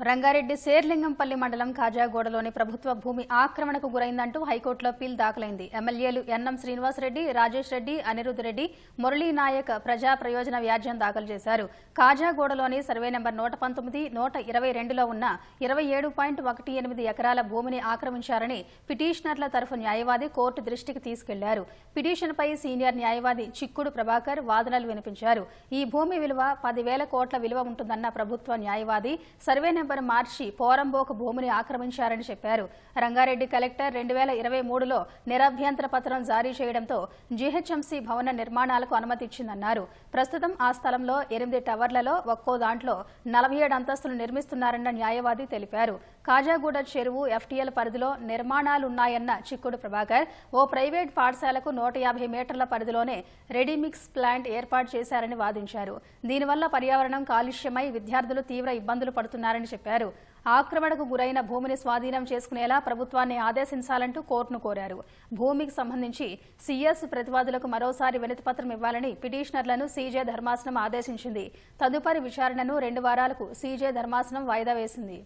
రంగారెడ్డి శేర్లింగంపల్లి మండలం కాజాగూడలోని ప్రభుత్వ భూమి ఆక్రమణకు గురైందంటూ హైకోర్టులో అప్పీల్ దాఖలైంది. ఎమ్మెల్యేలు ఎన్ఎం శ్రీనివాసరెడ్డి రాజేష్ రెడ్డి అనిరుద్ రెడ్డి మురళీ నాయక్ ప్రజా ప్రయోజన వ్యాజ్యం దాఖలు చేశారు. కాజాగూడలోని సర్వే నెంబర్ నూట పంతొమ్మిది నూట ఇరవై రెండులో ఉన్న ఇరవై ఏడు పాయింట్ ఒకటి ఎనిమిది ఎకరాల భూమిని ఆక్రమించారని పిటిషనర్ల తరఫు న్యాయవాది కోర్టు దృష్టికి తీసుకెళ్ళారు. పిటిషన్పై సీనియర్ న్యాయవాది చిక్కుడు ప్రభాకర్ వాదనలు వినిపించారు. ఈ భూమి విలువ పదివేల కోట్ల విలువ ఉంటుందన్న ప్రభుత్వ న్యాయవాది సర్వే నెంబర్ మార్చి పోరంబోకు భూమిని ఆక్రమించారని చెప్పారు. రంగారెడ్డి కలెక్టర్ రెండు వేల ఇరవై మూడులో నిరభ్యంతర పత్రం జారీ చేయడంతో జీహెచ్ఎంసీ భవన నిర్మాణాలకు అనుమతి ఇచ్చిందన్నారు ప్రస్తుతం ఆ స్థలంలో ఎనిమిది టవర్లలో ఒక్కో దాంట్లో నలభై ఏడు అంతస్తులు నిర్మిస్తున్నారన్న న్యాయవాది తెలిపారు. కాజాగూడ చెరువు ఎఫ్టీఎల్ పరిధిలో నిర్మాణాలున్నాయన్న చిక్కుడు ప్రభాకర్ ఓ ప్రైవేట్ పాఠశాలకు నూట యాభై మీటర్ల పరిధిలోనే రెడీమిక్స్ ప్లాంట్ ఏర్పాటు చేశారని వాదించారు. దీనివల్ల పర్యావరణం కాలుష్యమై విద్యార్థులు తీవ్ర ఇబ్బందులు పడుతున్నారని చెప్పారు. ఆక్రమణకు గురైన భూమిని స్వాధీనం చేసుకునేలా ప్రభుత్వాన్ని ఆదేశించాలంటూ కోర్టును కోరారు. భూమికి సంబంధించి సీఎస్ ప్రతివాదులకు మరోసారి వినతిపత్రం ఇవ్వాలని పిటిషనర్లను సీజే ధర్మాసనం ఆదేశించింది. తదుపరి విచారణను రెండు వారాలకు సీజే ధర్మాసనం వాయిదా వేసింది.